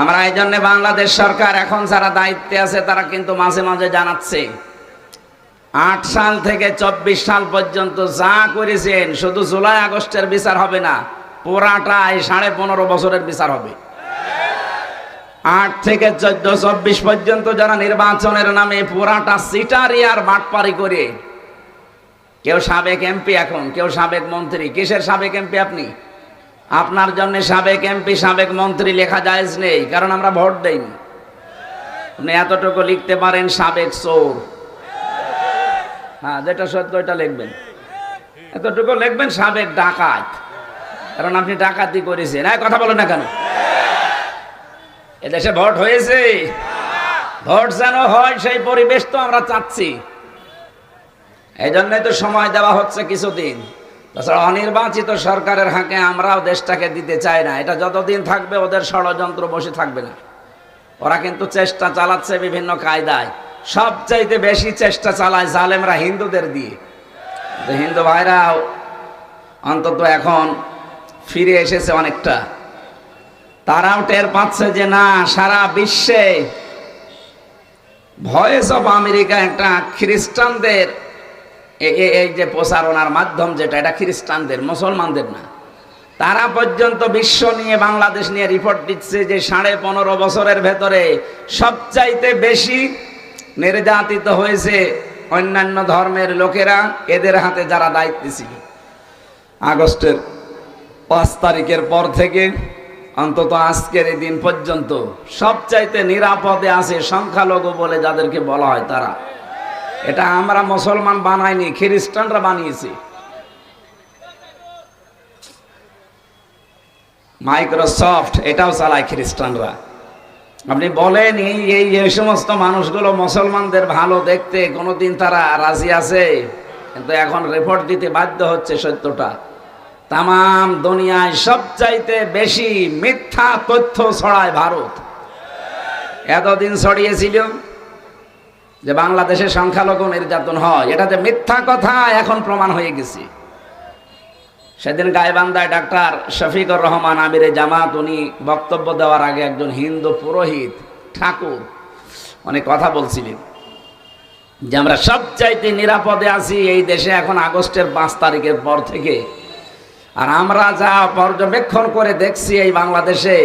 আমরা এই জন্য বাংলাদেশ সরকার এখন যারা দায়িত্বে আছে, তারা কিন্তু মাঝে মাঝে জানাচ্ছে, আট সাল থেকে চব্বিশ সাল পর্যন্ত যা করেছেন, শুধু জুলাই আগস্টের বিচার হবে না পুরাটা এই সাড়ে পনেরো বছরের বিচার হবে। আট থেকে চোদ্দ, চব্বিশ পর্যন্ত যারা নির্বাচনের নামে পুরাটা সিটারি আর বাটপারি করে, কেউ সাবেক এমপি এখন, কেউ সাবেক মন্ত্রী, কিসের সাবেক এমপি আপনি? আপনার জন্য সাবেক এমপি, সাবেক মন্ত্রী লেখা যায় নেই, কারণ আমরা ভোট দেইনি। আপনি এতটুকু লিখতে পারেন সাবেক চোর। হ্যাঁ যেটা সত্য ওইটা লিখবেন। এতটুকু লিখবেন সাবেক ডাকাত। কারণ আপনি ডাকাতি করেছেন। হ্যাঁ কথা বলেন না কেন? এদেশে ভোট হয়েছে। ভোট যেন হয়, সেই পরিবেশ তো আমরা চাচ্ছি। এই জন্যই তো সময় দেওয়া হচ্ছে কিছুদিন। তাছাড়া অনির্বাচিত সরকারের হাঁকে আমরাও দেশটাকে দিতে চাই না। এটা যতদিন থাকবে ওদের ষড়যন্ত্র বসে থাকবে না। ওরা কিন্তু চেষ্টা চালাচ্ছে বিভিন্ন কায়দায়। সবচাইতে বেশি চেষ্টা চালায় জালেমরা হিন্দুদের দিয়ে। হিন্দু ভাইরা, অন্তত এখন ফিরে এসেছে অনেকটা। তারাও টের পাচ্ছে যে না, সারা বিশ্বে ভয়েস অফ আমেরিকা একটা খ্রিস্টানদের এই যে প্রচারণার মাধ্যম যেটা, এটা খ্রিস্টানদের, মুসলমানদের না। তারা পর্যন্ত বিশ্ব নিয়ে, বাংলাদেশ নিয়ে রিপোর্ট দিচ্ছে যে সাড়ে পনেরো বছরের ভেতরে সবচাইতে বেশি নির্যাতিত হয়েছে অন্যান্য ধর্মের লোকেরা, এদের হাতে যারা দায়িত্বে ছিল। আগস্টের পাঁচ তারিখের পর থেকে অন্তত আজকের এই দিন পর্যন্ত সবচাইতে নিরাপদে আছে সংখ্যালঘু বলে যাদেরকে বলা হয় তারা। এটা আমরা মুসলমান বানাইনি, খ্রিস্টানরা বানিয়েছি। মাইক্রোসফট, এটাও চালায় খ্রিস্টানরা। আপনি বলেন, এই এই সমস্ত মানুষগুলো মুসলমানদের ভালো দেখতে, কোনোদিন তারা রাজি আছে? কিন্তু এখন রিপোর্ট দিতে বাধ্য হচ্ছে সত্যটা। তাম দুনিয়ায় সবচাইতে বেশি মিথ্যা তথ্য ছড়ায় ভারত। এতদিন ছড়িয়েছিল। যে বাংলাদেশে সংখ্যালঘু নির্যাতন হয়, এটা যে মিথ্যা কথা, এখন প্রমাণ হয়ে গেছে। সেদিন গাইবান্ধায় ডাক্তার শফিকুর রহমান আমিরে জামাত, উনি বক্তব্য দেওয়ার আগে একজন হিন্দু পুরোহিত, ঠাকুর অনেক কথা বলছিলেন যে আমরা সবচাইতে নিরাপদে আছি, এই দেশে এখন আগস্টের পাঁচ তারিখের পর থেকে। আর আমরা যা পর্যবেক্ষণ করে দেখছি এই বাংলাদেশে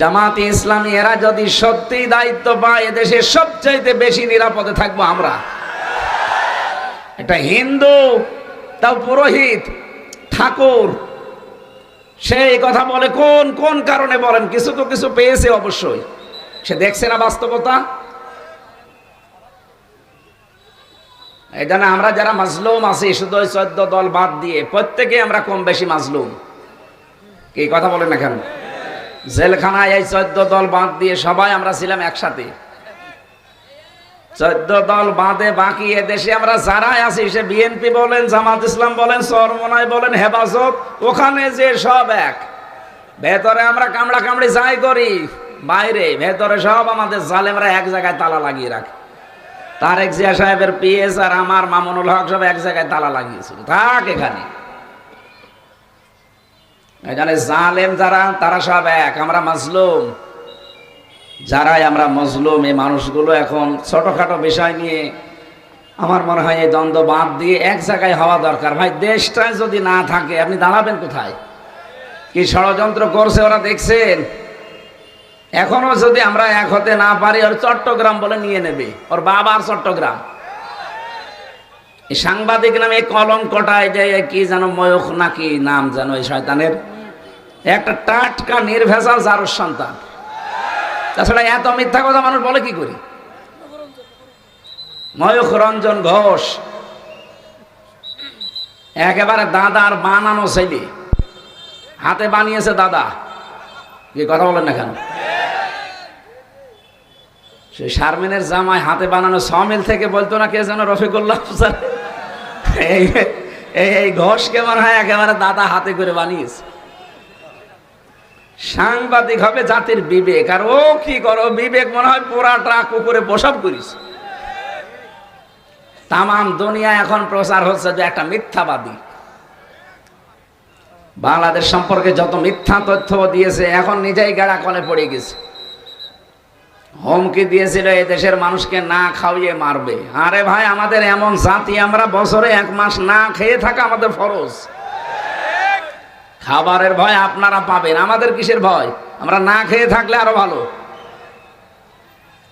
জামাতে ইসলামী, এরা যদি সত্যি দায়িত্ব পায়, এদেশে সবচাইতে বেশি নিরাপদে থাকব আমরা। এটা হিন্দু, তাও পুরোহিত, ঠাকুর সেই কথা বলে, কোন কোন কারণে বলেন? কিছু তো কিছু পেয়েছে অবশ্যই। সে দেখছে না বাস্তবতা? এই জন্য আমরা যারা মাজলুম আছি, শুধু চোদ্দ দল বাদ দিয়ে প্রত্যেকে আমরা কম বেশি মাজলুম। কি কথা বলেন না কেন? জেলখানায় এই চোদ্দ দল বাঁধ দিয়ে সবাই আমরা ছিলাম একসাথে। চোদ্দ দল বাঁধে বাকি এ দেশে আমরা যারাই আছি, সে বিএনপি বলেন, জামাত ইসলাম বলেন, সরমনাই বলেন, হেফাজত, ওখানে যে সব এক। ভেতরে আমরা কামড়া কামড়ি যাই করি, বাইরে, ভেতরে সব আমাদের জালেমরা এক জায়গায় তালা লাগিয়ে রাখে। তারেক জিয়া সাহেবের পিএস আর আমার মামুনুল হক সব এক জায়গায় তালা লাগিয়েছিল। থাক এখানে। এখানে জালেম যারা, তারা সব এক, আমরা মাজলুম। যারাই আমরা মজলুম, এই মানুষগুলো এখন ছোটখাটো বিষয় নিয়ে আমার মনে হয় এই দ্বন্দ্ব বাদ দিয়ে এক জায়গায় হওয়া দরকার। ভাই দেশটায় যদি না থাকে, আপনি দাঁড়াবেন কোথায়? কি ষড়যন্ত্র করছে ওরা দেখছেন? এখনও যদি আমরা এক হতে না পারি, ওর চট্টগ্রাম বলে নিয়ে নেবে। ওর বাবার চট্টগ্রাম। এই সাংবাদিক নামে এই কলঙ্কটায় যে কি যেন ময়ূখ নাকি, নাম যেন এই শয়তানের। একটা টাটকা, নির্ভেজাল জারুর সন্তান। তাছাড়া এত মিথ্যা কথা মানুষ বলে কি করি? ময়ূখ রঞ্জন ঘোষ। একেবারে দাদার বানানো ছেলে। হাতে বানিয়েছে দাদা। কি কথা বলেন না কেন? সে শারমিনের জামায় হাতে বানানো সমিল থেকে বলতো না কে যেন রফিকুল্লাহ এই- এই ঘোষকে মনে হয় একেবারে দাদা হাতে করে বানিয়েছে। সাংবাদিক হবে জাতির বিবেক। আর ও কি করো, বিবেক মনে হয় পোড়াটা কুকুরে প্রসব করিস তামাম দুনিয়া এখন প্রচার হচ্ছে যে একটা মিথ্যাবাদী। বাংলাদেশ সম্পর্কে যত মিথ্যা তথ্য দিয়েছে, এখন নিজেই গেড়া কলে পড়ে গেছে। হুমকি দিয়েছিল এই দেশের মানুষকে, না খাওয়িয়ে মারবে। আরে ভাই, আমাদের এমন জাতি আমরা বছরে এক মাস না খেয়ে থাকা আমাদের ফরজ। খাবারের ভয় আপনারা পাবেন। আমাদের কিসের ভয়? আমরা না খেয়ে থাকলে আরও ভালো।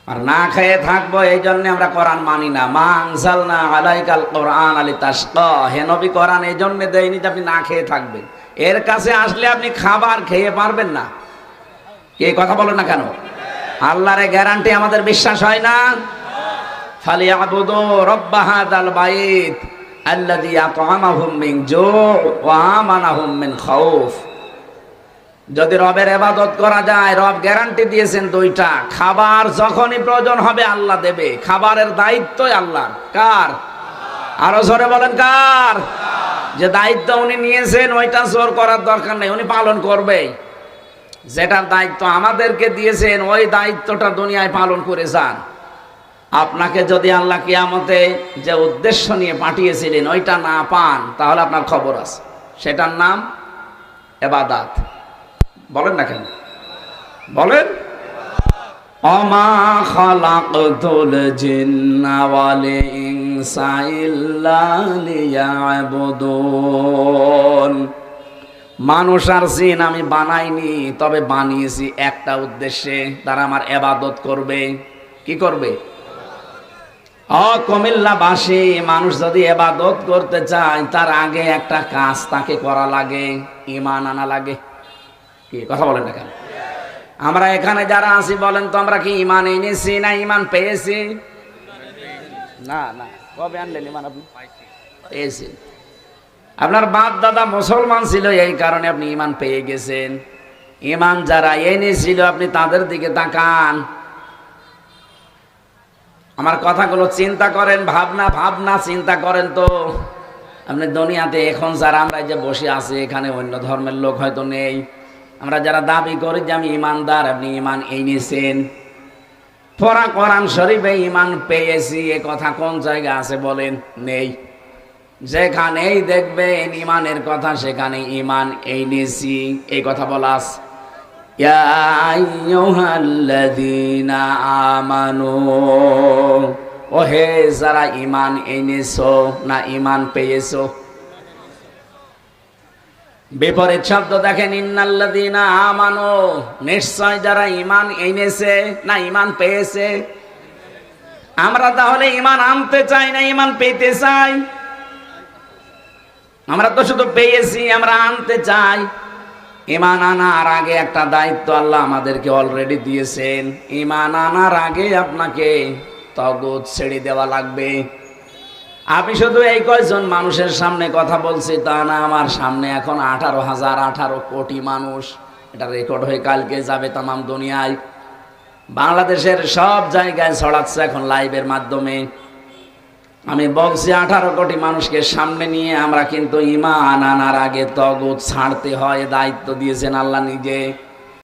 আর না খেয়ে থাকব এই জন্য আমরা কোরআন মানি না। মা আনসাল না আলাইকাল কোরআন আলী তাসকা হে নবী, কোরআন এই জন্য দেয়নি যে আপনি না খেয়ে থাকবেন। এর কাছে আসলে আপনি খাবার খেয়ে পারবেন না। কে কথা বলেন না কেন? আল্লাহরে গ্যারান্টি আমাদের বিশ্বাস হয় না? ফালিয়াবুদু রব্বা হাদাল বাইত। ওয়া যদি রবের এবাদত করা যায়, রব গ্যারান্টি দিয়েছেন দুইটা। খাবার যখনই প্রয়োজন হবে আল্লাহ দেবে। খাবারের দায়িত্বই আল্লাহ কার? আরও জোরে বলেন, কার? যে দায়িত্ব উনি নিয়েছেন, ওইটা জোর করার দরকার নেই, উনি পালন করবে। যেটার দায়িত্ব আমাদেরকে দিয়েছেন, ওই দায়িত্বটা দুনিয়ায় পালন করে যান। আপনাকে যদি আল্লাহ কিয়ামতে যে উদ্দেশ্য নিয়ে পাঠিয়েছিলেন, ওইটা না পান, তাহলে আপনার খবর আছে। সেটার নাম এবাদাত। বলেন না কেন? বলেন? অমা খালাকতুল জিন্না ওয়াল ইনসা ইল্লা লিয়াবুদুন। মানুষ আর জিন আমি বানাইনি, তবে বানিয়েছি একটা উদ্দেশ্যে। তারা আমার এবাদত করবে। কি করবে? অকমিল্লাবাসী, মানুষ যদি এবাদত করতে চায়, তার আগে একটা কাজ তাকে করা লাগে ইমান আনা লাগে। কি, কথা বলেন না কেন? আমরা এখানে যারা আছি, বলেন তো আমরা কি ইমান এনেছি না ইমান পেয়েছি? না না। কবে আনলেন ইমান আপনি? পেয়েছি। আপনার বাপ দাদা মুসলমান ছিল, এই কারণে আপনি ইমান পেয়ে গেছেন। ইমান যারা এনেছিল, আপনি তাদের দিকে তাকান। আমার কথাগুলো চিন্তা করেন, ভাবনা ভাবনা চিন্তা করেন তো। আপনি দুনিয়াতে এখন যারা আমরা যে বসে আছি, এখানে অন্য ধর্মের লোক হয়তো নেই। আমরা যারা দাবি করি যে আমি ইমানদার, আপনি ইমান এই এনেছেন। পড়া কোরআন শরীফে ইমান পেয়েছি, এ কথা কোন জায়গা আছে বলেন? নেই। যেখানেই দেখবেন ইমানের কথা, সেখানে ইমান এই নিয়েছি এই কথা বলাস আমানু ও হে যারা ইমান এনেছো না ইমান পেয়েছ? বিপরীত শব্দ দেখেন ইন্নাল্লাদিনা আমানো, নিশ্চয় যারা ইমান এনেছে না ইমান পেয়েছে? আমরা তাহলে ইমান আনতে চাই না ইমান পেতে চাই? আমরা তো শুধু পেয়েছি, আমরা আনতে চাই। ইমান আনার আগে একটা দায়িত্ব আল্লাহ আমাদেরকে অলরেডি দিয়েছেন। ইমান আনার আগে আপনাকে তগত ছেড়ে দেওয়া লাগবে। আমি শুধু এই কয়জন মানুষের সামনে কথা বলছি তা না, আমার সামনে এখন আঠারো হাজার আঠারো কোটি মানুষ। এটা রেকর্ড হয়ে কালকে যাবে তামাম দুনিয়ায়। বাংলাদেশের সব জায়গায় ছড়াচ্ছে এখন লাইভের মাধ্যমে। আমি বলছি, আঠারো কোটি মানুষকে সামনে নিয়ে আমরা কিন্তু ইমান আনার আগে তগত ছাড়তে হয়, দায়িত্ব দিয়েছেন আল্লাহ নিজে।